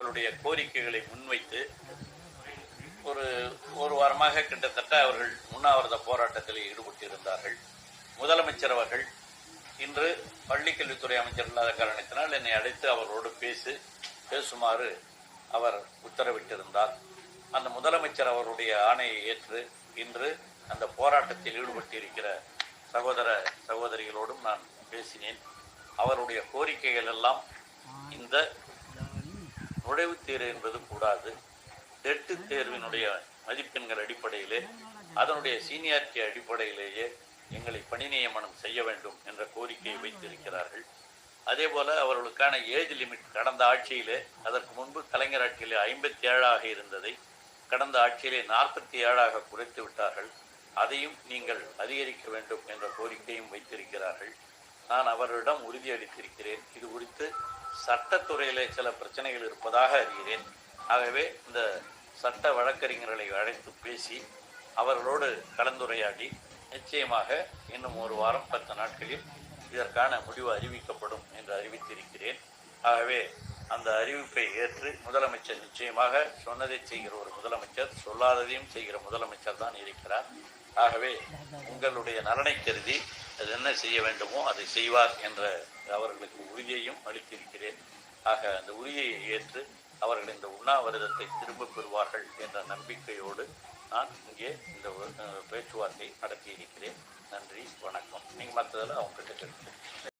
அவர்களுடைய கோரிக்கைகளை முன்வைத்து ஒரு ஒரு வாரமாக கிட்டத்தட்ட அவர்கள் உண்ணாவிரத போராட்டத்தில் ஈடுபட்டிருந்தார்கள். முதலமைச்சர் அவர்கள் இன்று பள்ளிக்கல்வித்துறை அமைச்சர் இல்லாத காரணத்தினால் என்னை அழைத்து அவரோடு பேசு பேசுமாறு அவர் உத்தரவிட்டிருந்தார். அந்த முதலமைச்சர் அவருடைய ஆணையை ஏற்று இன்று அந்த போராட்டத்தில் ஈடுபட்டிருக்கிற சகோதர சகோதரிகளோடும் நான் பேசினேன். அவருடைய கோரிக்கைகள் எல்லாம் இந்த நுழைவுத் தேர்வு என்பது கூடாது. டெட்டு தேர்வினுடைய மதிப்பெண்கள் அடிப்படையிலே அதனுடைய சீனியாரிட்டி அடிப்படையிலேயே எங்களை பணி நியமனம் செய்ய வேண்டும் என்ற கோரிக்கையை வைத்திருக்கிறார்கள். அதே போல அவர்களுக்கான ஏஜ் லிமிட் கடந்த ஆட்சியிலே அதற்கு முன்பு கலைஞர் ஆட்சியிலே ஐம்பத்தி ஏழாக இருந்ததை கடந்த ஆட்சியிலே நாற்பத்தி ஏழாக குறைத்து விட்டார்கள். அதையும் நீங்கள் அதிகரிக்க வேண்டும் என்ற கோரிக்கையும் வைத்திருக்கிறார்கள். நான் அவரிடம் உறுதியளித்திருக்கிறேன். இது குறித்து சட்டத்துறையிலே சில பிரச்சனைகள் இருப்பதாக அறிகிறேன். ஆகவே இந்த சட்ட வழக்கறிஞர்களை அழைத்து பேசி அவர்களோடு கலந்துரையாடி நிச்சயமாக இன்னும் ஒரு வாரம் பத்து நாட்களில் இதற்கான முடிவு அறிவிக்கப்படும் என்று அறிவித்திருக்கிறேன். ஆகவே அந்த அறிவிப்பை ஏற்று முதலமைச்சர் நிச்சயமாக சொன்னதை செய்கிற ஒரு முதலமைச்சர் சொல்லாததையும் செய்கிற முதலமைச்சர் தான் இருக்கிறார். ஆகவே உங்களுடைய நலனை கருதி அது என்ன செய்ய வேண்டுமோ அதை செய்வார் என்ற அவர்களுக்கு உறுதியையும் அளித்திருக்கிறேன். ஆக அந்த உறுதியை ஏற்று அவர்கள் இந்த உண்ணாவிரதத்தை திரும்ப பெறுவார்கள் என்ற நம்பிக்கையோடு நான் இங்கே இந்த பேச்சுவார்த்தை நடத்தியிருக்கிறேன். நன்றி வணக்கம். நீங்கள் மற்றதில் அவங்க கிட்ட